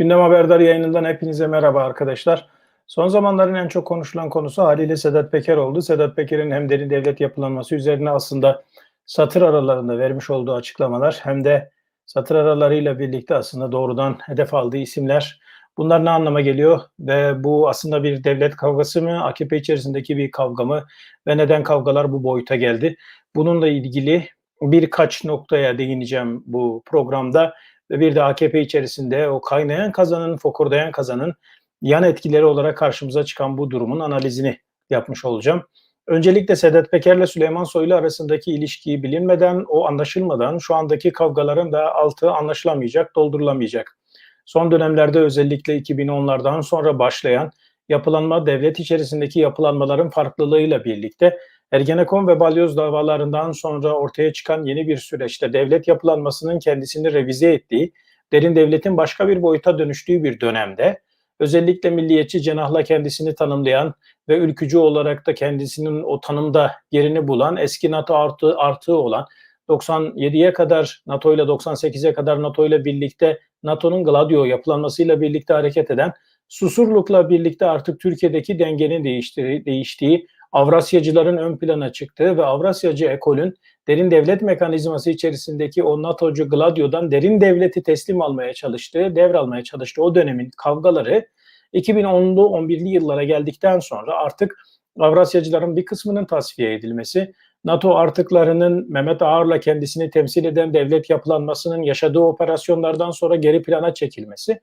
Gündem Haberdar yayınından hepinize merhaba arkadaşlar. Son zamanların en çok konuşulan konusu haliyle Sedat Peker oldu. Sedat Peker'in hem derin devlet yapılanması üzerine aslında satır aralarında vermiş olduğu açıklamalar hem de satır aralarıyla birlikte aslında doğrudan hedef aldığı isimler. Bunlar ne anlama geliyor ve bu aslında bir devlet kavgası mı, AKP içerisindeki bir kavga mı ve neden kavgalar bu boyuta geldi? Bununla ilgili birkaç noktaya değineceğim bu programda ve bir de AKP içerisinde o kaynayan kazanın, fokurdayan kazanın yan etkileri olarak karşımıza çıkan bu durumun analizini yapmış olacağım. Öncelikle Sedat Peker ile Süleyman Soylu arasındaki ilişkiyi bilinmeden, o anlaşılmadan şu andaki kavgaların da altı anlaşılamayacak, doldurulamayacak. Son dönemlerde özellikle 2010'lardan sonra başlayan yapılanma devlet içerisindeki yapılanmaların farklılığıyla birlikte Ergenekon ve Balyoz davalarından sonra ortaya çıkan yeni bir süreçte devlet yapılanmasının kendisini revize ettiği, derin devletin başka bir boyuta dönüştüğü bir dönemde özellikle milliyetçi cenahla kendisini tanımlayan ve ülkücü olarak da kendisinin o tanımda yerini bulan eski NATO artı, artığı olan 97'ye kadar NATO ile 98'e kadar NATO ile birlikte NATO'nun Gladio yapılanmasıyla birlikte hareket eden Susurluk'la birlikte artık Türkiye'deki dengenin değiştiği, değiştiği Avrasyacıların ön plana çıktığı ve Avrasyacı ekolün derin devlet mekanizması içerisindeki o NATO'cu Gladio'dan derin devleti teslim almaya çalıştığı, devralmaya çalıştığı o dönemin kavgaları 2010'lu 11'li yıllara geldikten sonra artık Avrasyacıların bir kısmının tasfiye edilmesi, NATO artıklarının Mehmet Ağar'la kendisini temsil eden devlet yapılanmasının yaşadığı operasyonlardan sonra geri plana çekilmesi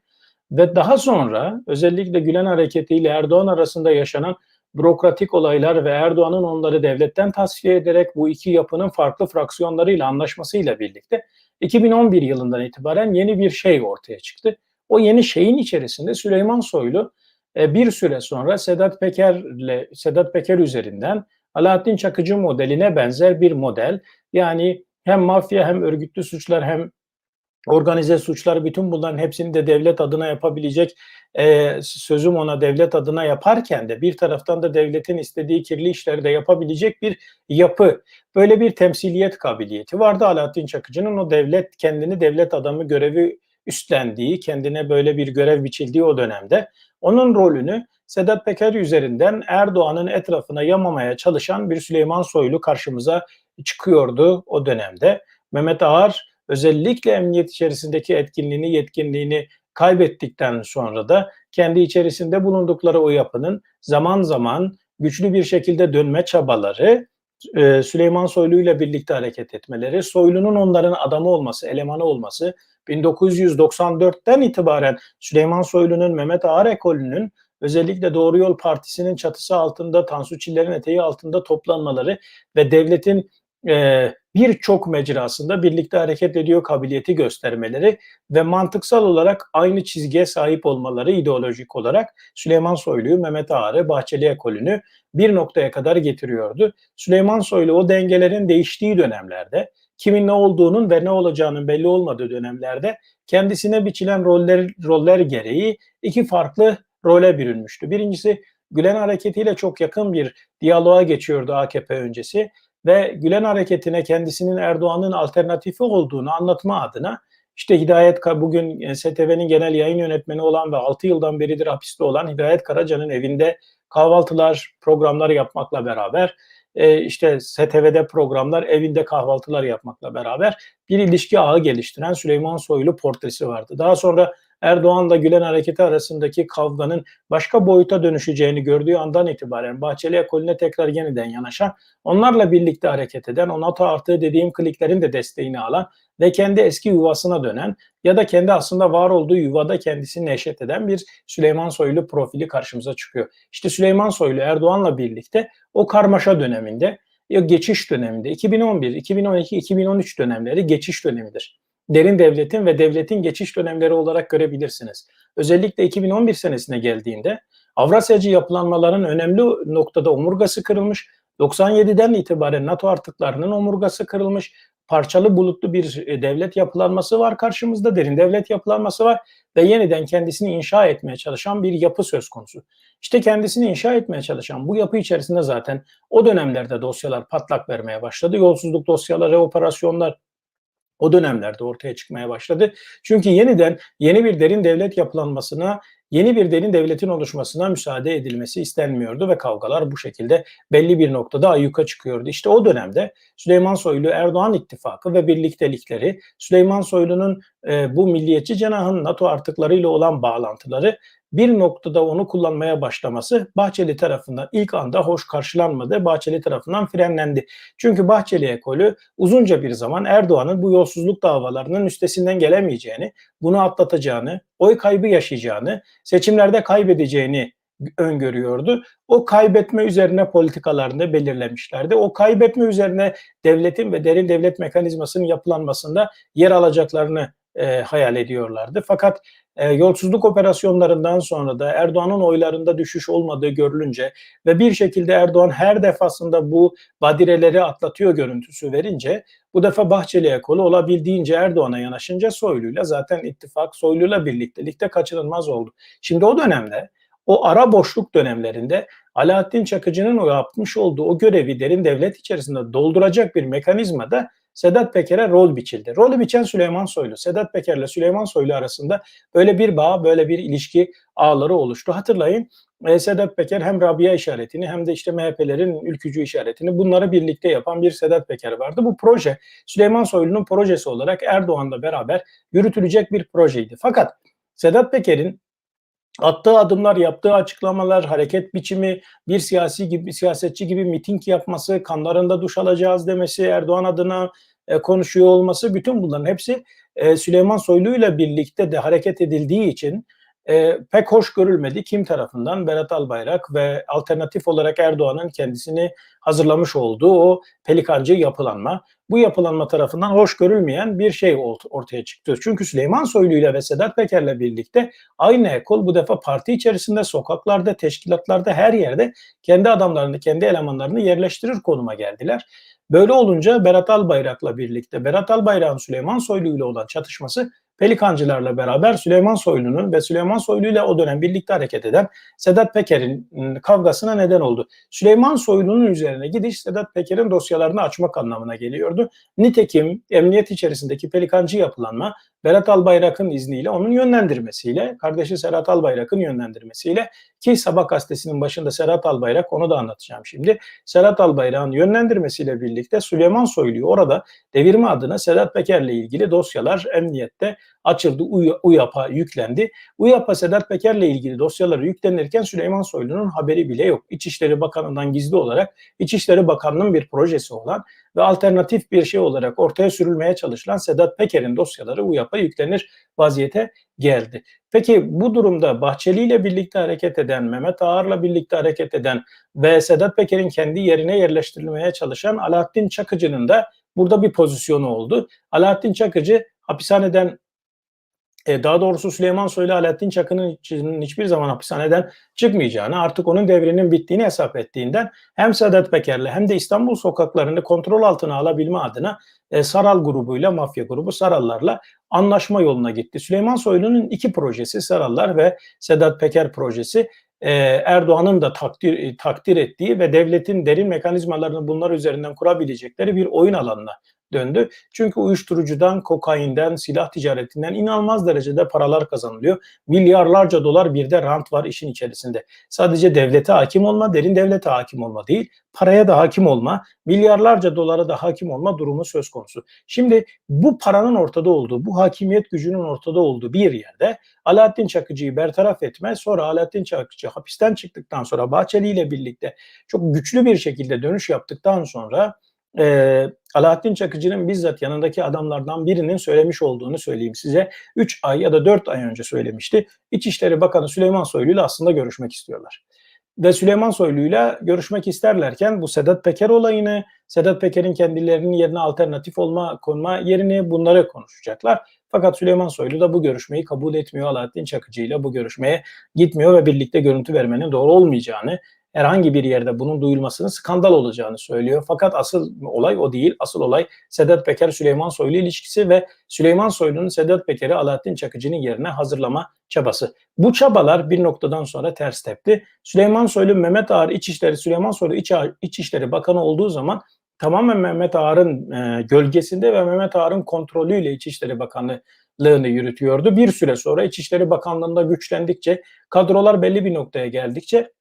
ve daha sonra özellikle Gülen Hareketi ile Erdoğan arasında yaşanan bürokratik olaylar ve Erdoğan'ın onları devletten tasfiye ederek bu iki yapının farklı fraksiyonlarıyla anlaşmasıyla birlikte 2011 yılından itibaren yeni bir şey ortaya çıktı. O yeni şeyin içerisinde Süleyman Soylu e, bir süre sonra Sedat Peker'le Sedat Peker üzerinden Alaaddin Çakıcı modeline benzer bir model yani hem mafya hem örgütlü suçlar hem organize suçlar bütün bunların hepsini de devlet adına yapabilecek e, sözüm ona devlet adına yaparken de bir taraftan da devletin istediği kirli işleri de yapabilecek bir yapı. Böyle bir temsiliyet kabiliyeti vardı Alaaddin Çakıcı'nın o devlet kendini devlet adamı görevi üstlendiği, kendine böyle bir görev biçildiği o dönemde onun rolünü Sedat Peker üzerinden Erdoğan'ın etrafına yamamaya çalışan bir Süleyman Soylu karşımıza çıkıyordu o dönemde. Mehmet Ağar özellikle emniyet içerisindeki etkinliğini, yetkinliğini kaybettikten sonra da kendi içerisinde bulundukları o yapının zaman zaman güçlü bir şekilde dönme çabaları, e, Süleyman Soylu ile birlikte hareket etmeleri, Soylu'nun onların adamı olması, elemanı olması, 1994'ten itibaren Süleyman Soylu'nun Mehmet Ağar ekolünün özellikle Doğru Yol Partisi'nin çatısı altında, Tansu Çiller'in eteği altında toplanmaları ve devletin e, birçok mecrasında birlikte hareket ediyor kabiliyeti göstermeleri ve mantıksal olarak aynı çizgiye sahip olmaları ideolojik olarak Süleyman Soylu'yu, Mehmet Ağar'ı, Bahçeli ekolünü bir noktaya kadar getiriyordu. Süleyman Soylu o dengelerin değiştiği dönemlerde, kimin ne olduğunun ve ne olacağının belli olmadığı dönemlerde kendisine biçilen roller, roller gereği iki farklı role bürünmüştü. Birincisi Gülen hareketiyle çok yakın bir diyaloğa geçiyordu AKP öncesi ve Gülen hareketine kendisinin Erdoğan'ın alternatifi olduğunu anlatma adına işte Hidayet bugün e, STV'nin genel yayın yönetmeni olan ve 6 yıldan beridir hapiste olan Hidayet Karaca'nın evinde kahvaltılar, programlar yapmakla beraber e, işte STV'de programlar, evinde kahvaltılar yapmakla beraber bir ilişki ağı geliştiren Süleyman Soylu portresi vardı. Daha sonra Erdoğan'la Gülen hareketi arasındaki kavganın başka boyuta dönüşeceğini gördüğü andan itibaren Bahçeli ekolüne tekrar yeniden yanaşan, onlarla birlikte hareket eden, o NATO artığı dediğim kliklerin de desteğini alan ve kendi eski yuvasına dönen ya da kendi aslında var olduğu yuvada kendisini neşet eden bir Süleyman Soylu profili karşımıza çıkıyor. İşte Süleyman Soylu Erdoğan'la birlikte o karmaşa döneminde, geçiş döneminde 2011, 2012, 2013 dönemleri geçiş dönemidir derin devletin ve devletin geçiş dönemleri olarak görebilirsiniz. Özellikle 2011 senesine geldiğinde Avrasyacı yapılanmaların önemli noktada omurgası kırılmış. 97'den itibaren NATO artıklarının omurgası kırılmış. Parçalı bulutlu bir e, devlet yapılanması var karşımızda. Derin devlet yapılanması var ve yeniden kendisini inşa etmeye çalışan bir yapı söz konusu. İşte kendisini inşa etmeye çalışan bu yapı içerisinde zaten o dönemlerde dosyalar patlak vermeye başladı. Yolsuzluk dosyaları, operasyonlar, o dönemlerde ortaya çıkmaya başladı. Çünkü yeniden yeni bir derin devlet yapılanmasına, yeni bir derin devletin oluşmasına müsaade edilmesi istenmiyordu ve kavgalar bu şekilde belli bir noktada ayyuka çıkıyordu. İşte o dönemde Süleyman Soylu Erdoğan ittifakı ve birliktelikleri, Süleyman Soylu'nun e, bu milliyetçi cenahın NATO artıklarıyla olan bağlantıları bir noktada onu kullanmaya başlaması Bahçeli tarafından ilk anda hoş karşılanmadı. Bahçeli tarafından frenlendi. Çünkü Bahçeli ekolü uzunca bir zaman Erdoğan'ın bu yolsuzluk davalarının üstesinden gelemeyeceğini, bunu atlatacağını, oy kaybı yaşayacağını, seçimlerde kaybedeceğini öngörüyordu. O kaybetme üzerine politikalarını belirlemişlerdi. O kaybetme üzerine devletin ve derin devlet mekanizmasının yapılanmasında yer alacaklarını e, hayal ediyorlardı. Fakat e, yolsuzluk operasyonlarından sonra da Erdoğan'ın oylarında düşüş olmadığı görülünce ve bir şekilde Erdoğan her defasında bu badireleri atlatıyor görüntüsü verince bu defa Bahçeli ekolu olabildiğince Erdoğan'a yanaşınca Soylu'yla zaten ittifak Soylu'yla birliktelikte kaçınılmaz oldu. Şimdi o dönemde o ara boşluk dönemlerinde Alaaddin Çakıcı'nın o yapmış olduğu o görevi derin devlet içerisinde dolduracak bir mekanizma da Sedat Peker'e rol biçildi. Rolü biçen Süleyman Soylu. Sedat Peker ile Süleyman Soylu arasında böyle bir bağ, böyle bir ilişki ağları oluştu. Hatırlayın e, Sedat Peker hem Rabia işaretini hem de işte MHP'lerin ülkücü işaretini bunları birlikte yapan bir Sedat Peker vardı. Bu proje Süleyman Soylu'nun projesi olarak Erdoğan'la beraber yürütülecek bir projeydi. Fakat Sedat Peker'in attığı adımlar, yaptığı açıklamalar, hareket biçimi, bir siyasi gibi siyasetçi gibi miting yapması, kanlarında duş alacağız demesi, Erdoğan adına e, konuşuyor olması bütün bunların hepsi e, Süleyman Soylu ile birlikte de hareket edildiği için e, pek hoş görülmedi kim tarafından Berat Albayrak ve alternatif olarak Erdoğan'ın kendisini hazırlamış olduğu o pelikancı yapılanma. Bu yapılanma tarafından hoş görülmeyen bir şey ortaya çıktı. Çünkü Süleyman Soylu ile ve Sedat Peker'le birlikte aynı ekol bu defa parti içerisinde, sokaklarda, teşkilatlarda, her yerde kendi adamlarını, kendi elemanlarını yerleştirir konuma geldiler. Böyle olunca Berat Albayrak'la birlikte Berat Albayrak'ın Süleyman Soylu ile olan çatışması Pelikancılarla beraber Süleyman Soylu'nun ve Süleyman Soylu ile o dönem birlikte hareket eden Sedat Peker'in ıı, kavgasına neden oldu. Süleyman Soylu'nun üzerine gidiş Sedat Peker'in dosyalarını açmak anlamına geliyordu. Nitekim emniyet içerisindeki pelikancı yapılanma Berat Albayrak'ın izniyle onun yönlendirmesiyle, kardeşi Serhat Albayrak'ın yönlendirmesiyle ki Sabah gazetesinin başında Serhat Albayrak onu da anlatacağım şimdi. Serhat Albayrak'ın yönlendirmesiyle birlikte Süleyman Soylu'yu orada devirme adına Sedat Peker'le ilgili dosyalar emniyette açıldı. UYAP'a yüklendi. UYAP'a Sedat Peker'le ilgili dosyaları yüklenirken Süleyman Soylu'nun haberi bile yok. İçişleri Bakanı'ndan gizli olarak İçişleri Bakanlığı'nın bir projesi olan ve alternatif bir şey olarak ortaya sürülmeye çalışılan Sedat Peker'in dosyaları UYAP'a yüklenir vaziyete geldi. Peki bu durumda Bahçeli ile birlikte hareket eden, Mehmet Ağar'la birlikte hareket eden ve Sedat Peker'in kendi yerine yerleştirilmeye çalışan Alaaddin Çakıcı'nın da burada bir pozisyonu oldu. Alaaddin Çakıcı hapishaneden e, daha doğrusu Süleyman Soylu Alaaddin Çakı'nın hiçbir zaman hapishaneden çıkmayacağını, artık onun devrinin bittiğini hesap ettiğinden hem Sedat Peker'le hem de İstanbul sokaklarını kontrol altına alabilme adına e, Saral grubuyla, mafya grubu Sarallarla anlaşma yoluna gitti. Süleyman Soylu'nun iki projesi Sarallar ve Sedat Peker projesi e, Erdoğan'ın da takdir takdir ettiği ve devletin derin mekanizmalarını bunlar üzerinden kurabilecekleri bir oyun alanına döndü. Çünkü uyuşturucudan, kokainden, silah ticaretinden inanılmaz derecede paralar kazanılıyor. Milyarlarca dolar bir de rant var işin içerisinde. Sadece devlete hakim olma, derin devlete hakim olma değil, paraya da hakim olma, milyarlarca dolara da hakim olma durumu söz konusu. Şimdi bu paranın ortada olduğu, bu hakimiyet gücünün ortada olduğu bir yerde Alaaddin Çakıcı'yı bertaraf etme, sonra Alaaddin Çakıcı hapisten çıktıktan sonra Bahçeli ile birlikte çok güçlü bir şekilde dönüş yaptıktan sonra e, Alaaddin Çakıcı'nın bizzat yanındaki adamlardan birinin söylemiş olduğunu söyleyeyim size. 3 ay ya da 4 ay önce söylemişti. İçişleri Bakanı Süleyman Soylu ile aslında görüşmek istiyorlar. Ve Süleyman Soylu ile görüşmek isterlerken bu Sedat Peker olayını, Sedat Peker'in kendilerinin yerine alternatif olma konma yerini bunları konuşacaklar. Fakat Süleyman Soylu da bu görüşmeyi kabul etmiyor. Alaaddin Çakıcı ile bu görüşmeye gitmiyor ve birlikte görüntü vermenin doğru olmayacağını, herhangi bir yerde bunun duyulmasının skandal olacağını söylüyor. Fakat asıl olay o değil. Asıl olay Sedat Peker Süleyman Soylu ilişkisi ve Süleyman Soylu'nun Sedat Peker'i Alaaddin Çakıcı'nın yerine hazırlama çabası. Bu çabalar bir noktadan sonra ters tepti. Süleyman Soylu Mehmet Ağar İçişleri Süleyman Soylu İç, İçişleri Bakanı olduğu zaman tamamen Mehmet Ağar'ın e, gölgesinde ve Mehmet Ağar'ın kontrolüyle İçişleri Bakanlığı'nı yürütüyordu. Bir süre sonra İçişleri Bakanlığı'nda güçlendikçe, kadrolar belli bir noktaya geldikçe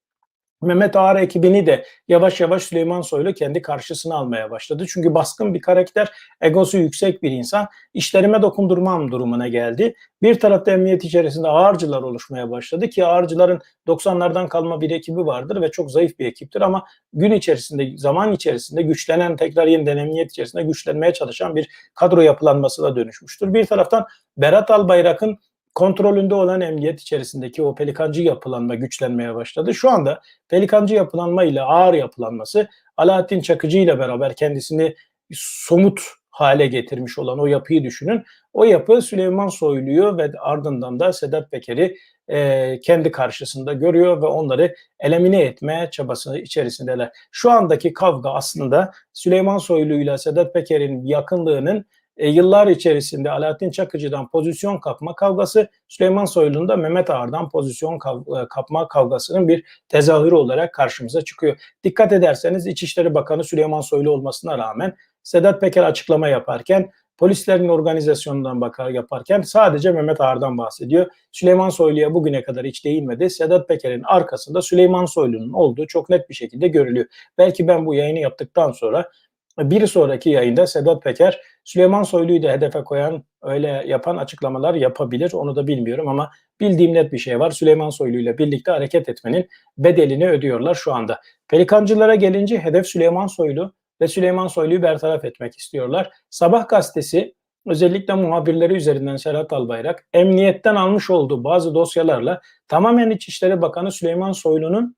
Mehmet Ağar ekibini de yavaş yavaş Süleyman Soylu kendi karşısına almaya başladı. Çünkü baskın bir karakter, egosu yüksek bir insan işlerime dokundurmam durumuna geldi. Bir tarafta emniyet içerisinde ağırcılar oluşmaya başladı ki ağırcıların 90'lardan kalma bir ekibi vardır ve çok zayıf bir ekiptir ama gün içerisinde, zaman içerisinde güçlenen, tekrar yeniden emniyet içerisinde güçlenmeye çalışan bir kadro yapılanmasına dönüşmüştür. Bir taraftan Berat Albayrak'ın kontrolünde olan emniyet içerisindeki o pelikancı yapılanma güçlenmeye başladı. Şu anda pelikancı yapılanma ile ağır yapılanması Alaaddin Çakıcı ile beraber kendisini somut hale getirmiş olan o yapıyı düşünün. O yapı Süleyman Soylu'yu ve ardından da Sedat Peker'i e, kendi karşısında görüyor ve onları elemine etmeye çabası içerisindeler. Şu andaki kavga aslında Süleyman Soylu ile Sedat Peker'in yakınlığının e, yıllar içerisinde Alaaddin Çakıcı'dan pozisyon kapma kavgası, Süleyman Soylu'nun da Mehmet Ağar'dan pozisyon kav- e, kapma kavgasının bir tezahürü olarak karşımıza çıkıyor. Dikkat ederseniz İçişleri Bakanı Süleyman Soylu olmasına rağmen Sedat Peker açıklama yaparken polislerin organizasyonundan bakar yaparken sadece Mehmet Ağar'dan bahsediyor. Süleyman Soylu'ya bugüne kadar hiç değinmedi. Sedat Peker'in arkasında Süleyman Soylu'nun olduğu çok net bir şekilde görülüyor. Belki ben bu yayını yaptıktan sonra bir sonraki yayında Sedat Peker Süleyman Soylu'yu da hedefe koyan, öyle yapan açıklamalar yapabilir. Onu da bilmiyorum ama bildiğim net bir şey var. Süleyman Soylu ile birlikte hareket etmenin bedelini ödüyorlar şu anda. Pelikancılara gelince hedef Süleyman Soylu ve Süleyman Soylu'yu bertaraf etmek istiyorlar. Sabah gazetesi özellikle muhabirleri üzerinden Serhat Albayrak emniyetten almış olduğu bazı dosyalarla tamamen İçişleri Bakanı Süleyman Soylu'nun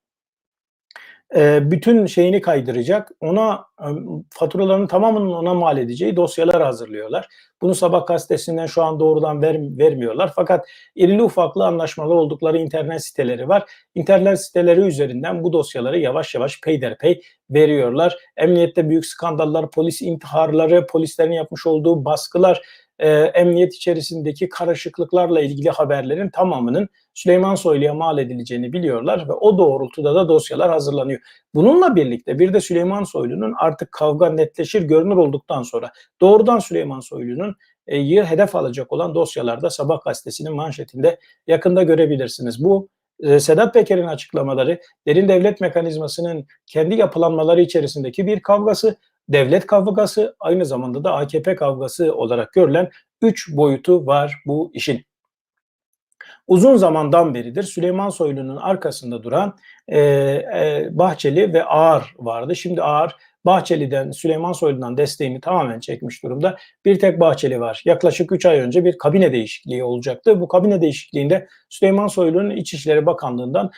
e, bütün şeyini kaydıracak, ona e, faturaların tamamının ona mal edeceği dosyalar hazırlıyorlar. Bunu Sabah gazetesinden şu an doğrudan ver, vermiyorlar. Fakat irili ufaklı anlaşmalı oldukları internet siteleri var. İnternet siteleri üzerinden bu dosyaları yavaş yavaş peyderpey veriyorlar. Emniyette büyük skandallar, polis intiharları, polislerin yapmış olduğu baskılar, e, emniyet içerisindeki karışıklıklarla ilgili haberlerin tamamının Süleyman Soylu'ya mal edileceğini biliyorlar ve o doğrultuda da dosyalar hazırlanıyor. Bununla birlikte bir de Süleyman Soylu'nun artık kavga netleşir görünür olduktan sonra doğrudan Süleyman Soylu'nun e, hedef alacak olan dosyalarda Sabah gazetesinin manşetinde yakında görebilirsiniz. Bu e, Sedat Peker'in açıklamaları derin devlet mekanizmasının kendi yapılanmaları içerisindeki bir kavgası devlet kavgası aynı zamanda da AKP kavgası olarak görülen üç boyutu var bu işin. Uzun zamandan beridir Süleyman Soylu'nun arkasında duran e, e, Bahçeli ve Ağar vardı. Şimdi Ağar Bahçeli'den, Süleyman Soylu'dan desteğini tamamen çekmiş durumda. Bir tek Bahçeli var. Yaklaşık 3 ay önce bir kabine değişikliği olacaktı. Bu kabine değişikliğinde Süleyman Soylu'nun İçişleri Bakanlığı'ndan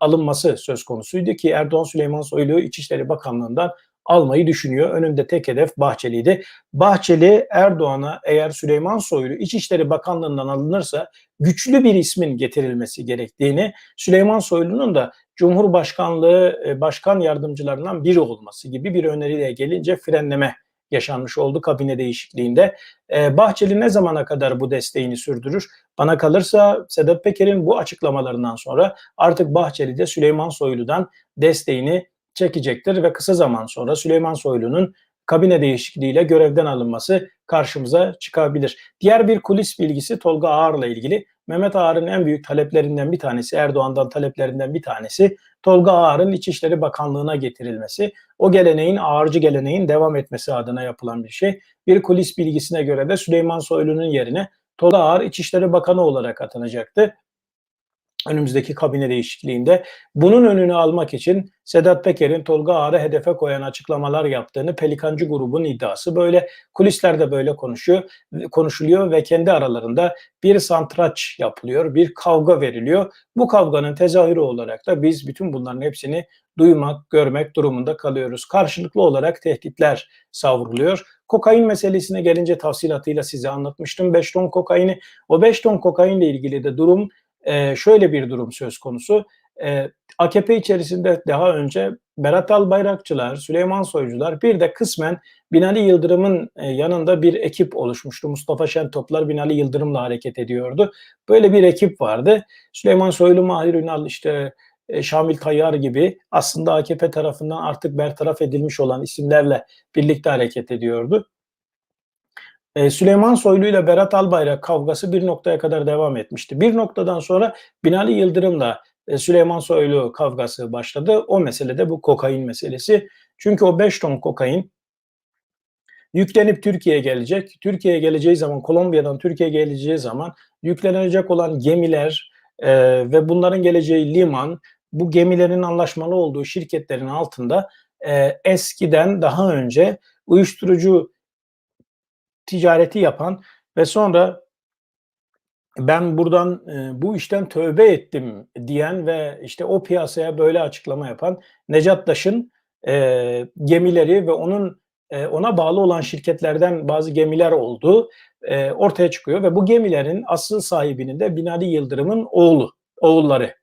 alınması söz konusuydu ki Erdoğan Süleyman Soylu'yu İçişleri Bakanlığı'ndan almayı düşünüyor. Önünde tek hedef Bahçeli'ydi. Bahçeli Erdoğan'a eğer Süleyman Soylu İçişleri Bakanlığı'ndan alınırsa güçlü bir ismin getirilmesi gerektiğini, Süleyman Soylu'nun da Cumhurbaşkanlığı e, başkan yardımcılarından biri olması gibi bir öneriyle gelince frenleme yaşanmış oldu kabine değişikliğinde. Ee, Bahçeli ne zamana kadar bu desteğini sürdürür? Bana kalırsa Sedat Peker'in bu açıklamalarından sonra artık Bahçeli de Süleyman Soylu'dan desteğini çekecektir ve kısa zaman sonra Süleyman Soylu'nun kabine değişikliğiyle görevden alınması karşımıza çıkabilir. Diğer bir kulis bilgisi Tolga Ağar'la ilgili. Mehmet Ağar'ın en büyük taleplerinden bir tanesi, Erdoğan'dan taleplerinden bir tanesi Tolga Ağar'ın İçişleri Bakanlığı'na getirilmesi. O geleneğin, ağırcı geleneğin devam etmesi adına yapılan bir şey. Bir kulis bilgisine göre de Süleyman Soylu'nun yerine Tolga Ağar İçişleri Bakanı olarak atanacaktı önümüzdeki kabine değişikliğinde bunun önünü almak için Sedat Peker'in Tolga Ağar'ı hedefe koyan açıklamalar yaptığını Pelikancı grubun iddiası böyle kulislerde böyle konuşuyor konuşuluyor ve kendi aralarında bir santraç yapılıyor, bir kavga veriliyor. Bu kavganın tezahürü olarak da biz bütün bunların hepsini duymak, görmek durumunda kalıyoruz. Karşılıklı olarak tehditler savruluyor. Kokain meselesine gelince tafsilatıyla size anlatmıştım. 5 ton kokaini, o 5 ton kokainle ilgili de durum e, şöyle bir durum söz konusu. E, AKP içerisinde daha önce Berat Albayrakçılar, Süleyman Soycular bir de kısmen Binali Yıldırım'ın e, yanında bir ekip oluşmuştu. Mustafa Şentoplar Binali Yıldırım'la hareket ediyordu. Böyle bir ekip vardı. Süleyman Soylu, Mahir Ünal işte e, Şamil Tayyar gibi aslında AKP tarafından artık bertaraf edilmiş olan isimlerle birlikte hareket ediyordu. E, Süleyman Soylu ile Berat Albayrak kavgası bir noktaya kadar devam etmişti. Bir noktadan sonra Binali Yıldırım'la e, Süleyman Soylu kavgası başladı. O mesele de bu kokain meselesi. Çünkü o 5 ton kokain yüklenip Türkiye'ye gelecek. Türkiye'ye geleceği zaman, Kolombiya'dan Türkiye'ye geleceği zaman yüklenecek olan gemiler e, ve bunların geleceği liman, bu gemilerin anlaşmalı olduğu şirketlerin altında e, eskiden daha önce uyuşturucu ticareti yapan ve sonra ben buradan e, bu işten tövbe ettim diyen ve işte o piyasaya böyle açıklama yapan Necat Taş'ın e, gemileri ve onun e, ona bağlı olan şirketlerden bazı gemiler olduğu e, ortaya çıkıyor ve bu gemilerin asıl sahibinin de Binali Yıldırım'ın oğlu, oğulları.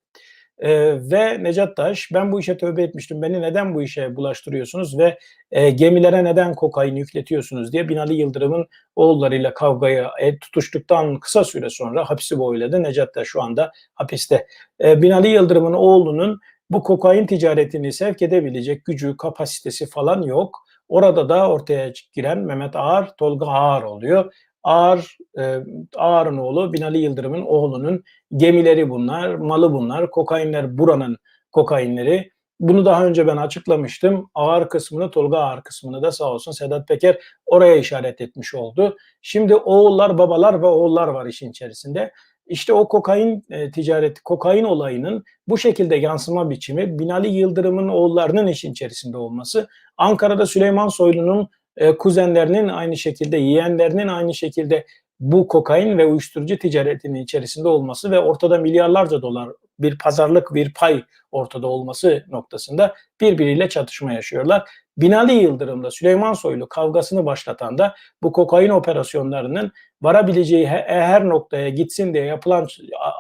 E, ve Necat Taş ben bu işe tövbe etmiştim. Beni neden bu işe bulaştırıyorsunuz ve e, gemilere neden kokain yükletiyorsunuz diye Binali Yıldırım'ın oğullarıyla kavgaya e, tutuştuktan kısa süre sonra hapisi boyladı. Necat Taş şu anda hapiste. E, Binali Yıldırım'ın oğlunun bu kokain ticaretini sevk edebilecek gücü, kapasitesi falan yok. Orada da ortaya giren Mehmet Ağar, Tolga Ağar oluyor. Ağar, e, Ağar'ın oğlu Binali Yıldırım'ın oğlunun gemileri bunlar, malı bunlar, kokainler buranın kokainleri. Bunu daha önce ben açıklamıştım. Ağar kısmını, Tolga Ağar kısmını da sağ olsun Sedat Peker oraya işaret etmiş oldu. Şimdi oğullar, babalar ve oğullar var işin içerisinde. İşte o kokain e, ticareti, kokain olayının bu şekilde yansıma biçimi Binali Yıldırım'ın oğullarının işin içerisinde olması, Ankara'da Süleyman Soylu'nun e, kuzenlerinin aynı şekilde, yeğenlerinin aynı şekilde bu kokain ve uyuşturucu ticaretinin içerisinde olması ve ortada milyarlarca dolar bir pazarlık, bir pay ortada olması noktasında birbiriyle çatışma yaşıyorlar. Binali Yıldırım'la Süleyman Soylu kavgasını başlatan da bu kokain operasyonlarının varabileceği her noktaya gitsin diye yapılan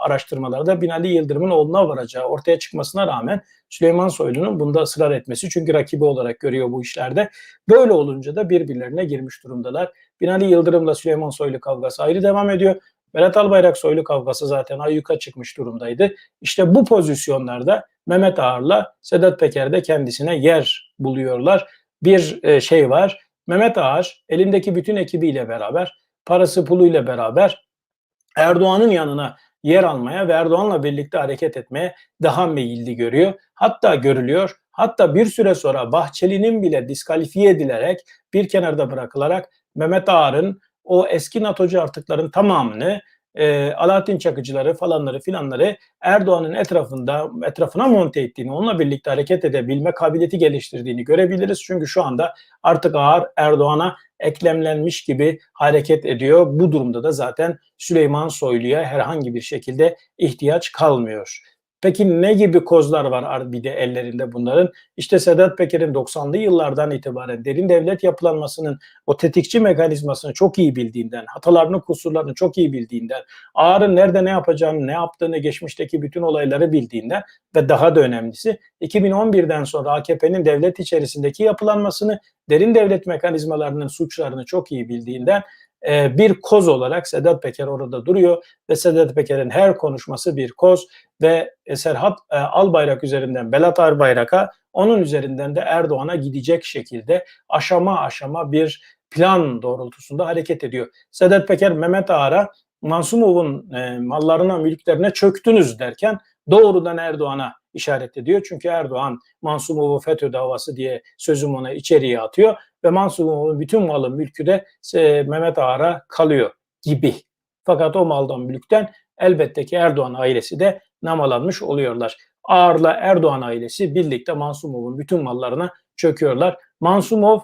araştırmalarda Binali Yıldırım'ın oğluna varacağı ortaya çıkmasına rağmen Süleyman Soylu'nun bunda ısrar etmesi çünkü rakibi olarak görüyor bu işlerde. Böyle olunca da birbirlerine girmiş durumdalar. Binali Yıldırım'la Süleyman Soylu kavgası ayrı devam ediyor. Berat Albayrak Soylu kavgası zaten ayyuka çıkmış durumdaydı. İşte bu pozisyonlarda Mehmet Ağar'la Sedat Peker de kendisine yer buluyorlar. Bir e, şey var. Mehmet Ağar elindeki bütün ekibiyle beraber, parası puluyla beraber Erdoğan'ın yanına yer almaya ve Erdoğan'la birlikte hareket etmeye daha meyilli görüyor. Hatta görülüyor. Hatta bir süre sonra Bahçeli'nin bile diskalifiye edilerek bir kenarda bırakılarak Mehmet Ağar'ın o eski NATO'cu artıkların tamamını e, Alaaddin Çakıcıları falanları filanları Erdoğan'ın etrafında etrafına monte ettiğini, onunla birlikte hareket edebilme kabiliyeti geliştirdiğini görebiliriz. Çünkü şu anda artık ağır Erdoğan'a eklemlenmiş gibi hareket ediyor. Bu durumda da zaten Süleyman Soylu'ya herhangi bir şekilde ihtiyaç kalmıyor. Peki ne gibi kozlar var bir de ellerinde bunların? İşte Sedat Peker'in 90'lı yıllardan itibaren derin devlet yapılanmasının o tetikçi mekanizmasını çok iyi bildiğinden, hatalarını, kusurlarını çok iyi bildiğinden, Ağar'ın nerede ne yapacağını, ne yaptığını, geçmişteki bütün olayları bildiğinden ve daha da önemlisi 2011'den sonra AKP'nin devlet içerisindeki yapılanmasını, derin devlet mekanizmalarının suçlarını çok iyi bildiğinden e, bir koz olarak Sedat Peker orada duruyor ve Sedat Peker'in her konuşması bir koz ve Serhat e, Albayrak üzerinden Belat Albayrak'a onun üzerinden de Erdoğan'a gidecek şekilde aşama aşama bir plan doğrultusunda hareket ediyor. Sedat Peker Mehmet Ağar'a Mansumov'un e, mallarına, mülklerine çöktünüz derken doğrudan Erdoğan'a işaret ediyor. Çünkü Erdoğan Mansumov'u FETÖ davası diye sözüm ona içeriye atıyor ve Mansumov'un bütün malı mülkü de e, Mehmet Ağar'a kalıyor gibi. Fakat o maldan mülkten elbette ki Erdoğan ailesi de namalanmış oluyorlar. Ağar'la Erdoğan ailesi birlikte Mansumov'un bütün mallarına çöküyorlar. Mansumov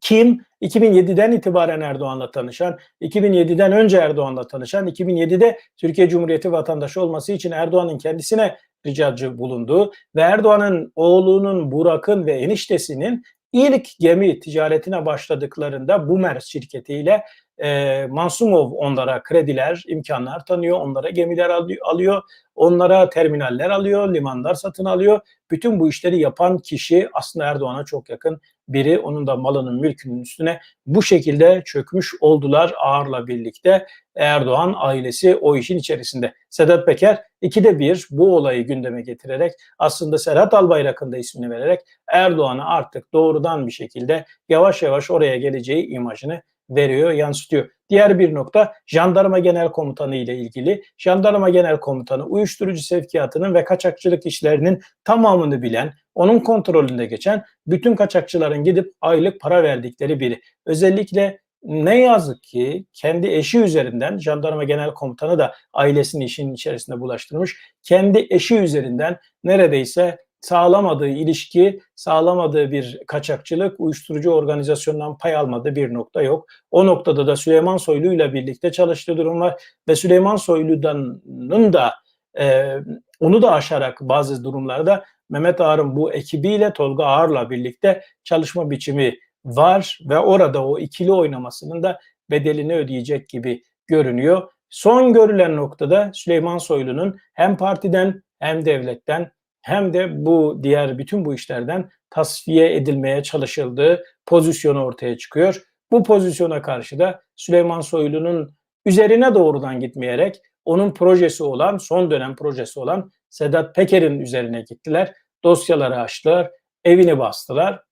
kim? 2007'den itibaren Erdoğan'la tanışan, 2007'den önce Erdoğan'la tanışan, 2007'de Türkiye Cumhuriyeti vatandaşı olması için Erdoğan'ın kendisine ricacı bulunduğu ve Erdoğan'ın oğlunun Burak'ın ve eniştesinin ilk gemi ticaretine başladıklarında Bumer şirketiyle e, Mansumov onlara krediler, imkanlar tanıyor, onlara gemiler alıyor, onlara terminaller alıyor, limanlar satın alıyor. Bütün bu işleri yapan kişi aslında Erdoğan'a çok yakın biri onun da malının mülkünün üstüne bu şekilde çökmüş oldular ağırla birlikte. Erdoğan ailesi o işin içerisinde. Sedat Peker ikide bir bu olayı gündeme getirerek aslında Serhat Albayrak'ın da ismini vererek Erdoğan'ı artık doğrudan bir şekilde yavaş yavaş oraya geleceği imajını veriyor, yansıtıyor. Diğer bir nokta Jandarma Genel Komutanı ile ilgili. Jandarma Genel Komutanı uyuşturucu sevkiyatının ve kaçakçılık işlerinin tamamını bilen, onun kontrolünde geçen bütün kaçakçıların gidip aylık para verdikleri biri. Özellikle ne yazık ki kendi eşi üzerinden jandarma genel komutanı da ailesini işin içerisinde bulaştırmış. Kendi eşi üzerinden neredeyse sağlamadığı ilişki, sağlamadığı bir kaçakçılık, uyuşturucu organizasyondan pay almadığı bir nokta yok. O noktada da Süleyman Soylu ile birlikte çalıştığı durum var ve Süleyman Soylu'nun da e, onu da aşarak bazı durumlarda Mehmet Ağar'ın bu ekibiyle Tolga Ağar'la birlikte çalışma biçimi var ve orada o ikili oynamasının da bedelini ödeyecek gibi görünüyor. Son görülen noktada Süleyman Soylu'nun hem partiden hem devletten hem de bu diğer bütün bu işlerden tasfiye edilmeye çalışıldığı pozisyonu ortaya çıkıyor. Bu pozisyona karşı da Süleyman Soylu'nun üzerine doğrudan gitmeyerek onun projesi olan, son dönem projesi olan Sedat Peker'in üzerine gittiler. Dosyaları açtılar, evini bastılar.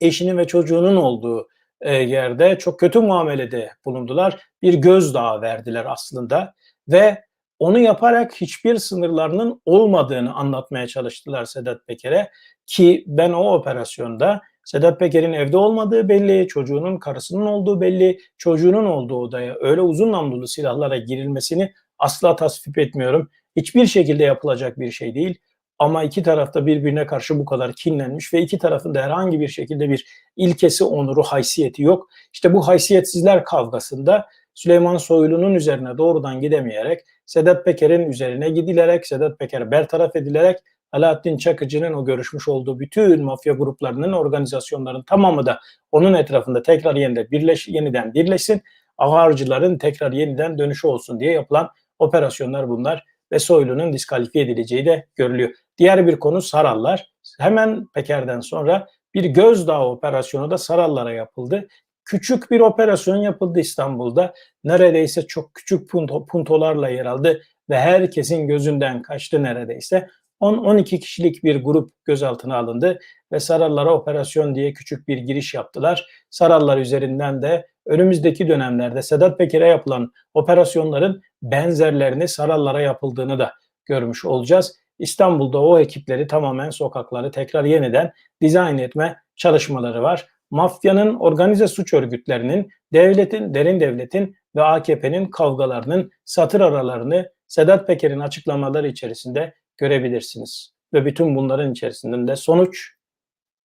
Eşinin ve çocuğunun olduğu e, yerde çok kötü muamelede bulundular. Bir gözdağı verdiler aslında ve onu yaparak hiçbir sınırlarının olmadığını anlatmaya çalıştılar Sedat Peker'e ki ben o operasyonda Sedat Peker'in evde olmadığı belli, çocuğunun karısının olduğu belli, çocuğunun olduğu odaya öyle uzun namlulu silahlara girilmesini asla tasvip etmiyorum. Hiçbir şekilde yapılacak bir şey değil. Ama iki tarafta birbirine karşı bu kadar kinlenmiş ve iki tarafın da herhangi bir şekilde bir ilkesi, onuru, haysiyeti yok. İşte bu haysiyetsizler kavgasında Süleyman Soylu'nun üzerine doğrudan gidemeyerek, Sedat Peker'in üzerine gidilerek, Sedat Peker bertaraf edilerek Alaaddin Çakıcı'nın o görüşmüş olduğu bütün mafya gruplarının, organizasyonların tamamı da onun etrafında tekrar yeniden, birleş, yeniden birleşsin. Ağarcıların tekrar yeniden dönüşü olsun diye yapılan operasyonlar bunlar ve Soylu'nun diskalifiye edileceği de görülüyor. Diğer bir konu Sarallar. Hemen Peker'den sonra bir gözdağı operasyonu da Sarallara yapıldı. Küçük bir operasyon yapıldı İstanbul'da. Neredeyse çok küçük punto, puntolarla yer aldı ve herkesin gözünden kaçtı neredeyse. 10-12 kişilik bir grup gözaltına alındı ve Sarallara operasyon diye küçük bir giriş yaptılar. Sarallar üzerinden de önümüzdeki dönemlerde Sedat Peker'e yapılan operasyonların benzerlerini Sarallara yapıldığını da görmüş olacağız. İstanbul'da o ekipleri tamamen sokakları tekrar yeniden dizayn etme çalışmaları var. Mafyanın, organize suç örgütlerinin, devletin, derin devletin ve AKP'nin kavgalarının satır aralarını Sedat Peker'in açıklamaları içerisinde görebilirsiniz. Ve bütün bunların içerisinde de sonuç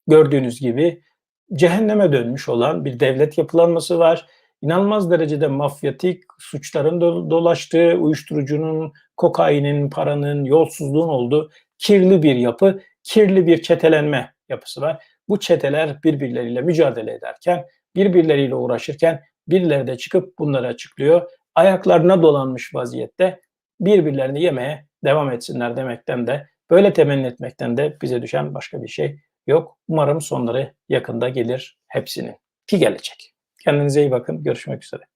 gördüğünüz gibi cehenneme dönmüş olan bir devlet yapılanması var. İnanılmaz derecede mafyatik suçların dolaştığı, uyuşturucunun, kokainin, paranın, yolsuzluğun olduğu kirli bir yapı, kirli bir çetelenme yapısı var. Bu çeteler birbirleriyle mücadele ederken, birbirleriyle uğraşırken birileri de çıkıp bunları açıklıyor. Ayaklarına dolanmış vaziyette birbirlerini yemeye devam etsinler demekten de böyle temenni etmekten de bize düşen başka bir şey yok. Umarım sonları yakında gelir hepsinin ki gelecek. Kendinize iyi bakın. Görüşmek üzere.